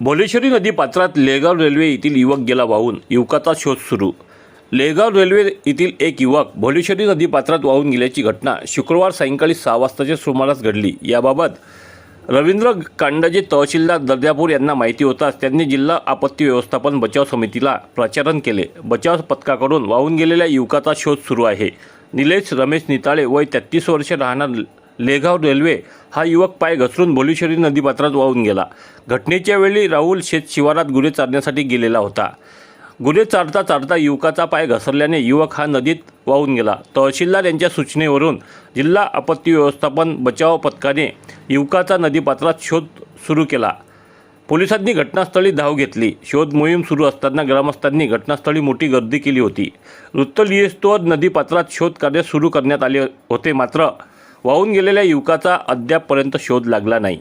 भोलेश्वरी नदी पात्रात लेगाव रेल्वे येथील युवक गेला वाहून. युवकाचा शोध सुरू. लेगाव रेल्वे येथील एक युवक भोलेश्वरी नदी पात्रात वाहून गेल्याची घटना शुक्रवार सायंकाळी सहा वाजताच्या सुमारास घडली. याबाबत रवींद्र कांडजे तहसीलदार दर्यापूर यांना माहिती होताच त्यांनी जिल्हा आपत्ती व्यवस्थापन बचाव समितीला प्रचारण केले. बचाव पथकाकडून वाहून गेलेल्या युवकाचा शोध सुरू आहे. निलेश रमेश निताळे वय तेहतीस वर्ष राहणार लेगाव रेल्वे हा युवक पाय घसरून भोलेश्वरी नदीपात्रात वाहून गेला. घटनेच्या वेळी राहुल शेत शिवारात गुरे चारण्यासाठी गेलेला होता. गुरे चारता चारता युवकाचा पाय घसरल्याने युवक हा नदीत वाहून गेला. तहसीलदार यांच्या सूचनेवरून जिल्हा आपत्ती व्यवस्थापन बचाव पथकाने युवकाचा नदीपात्रात शोध सुरू केला. पोलिसांनी घटनास्थळी धाव घेतली. शोध मोहीम सुरू असताना ग्रामस्थांनी घटनास्थळी मोठी गर्दी केली होती. वृत्त लिहिस्तोवर नदीपात्रात शोध कार्य सुरू करण्यात आले होते मात्र वाहून गेलेल्या युवकाचा अद्यापपर्यंत शोध लागला नाही.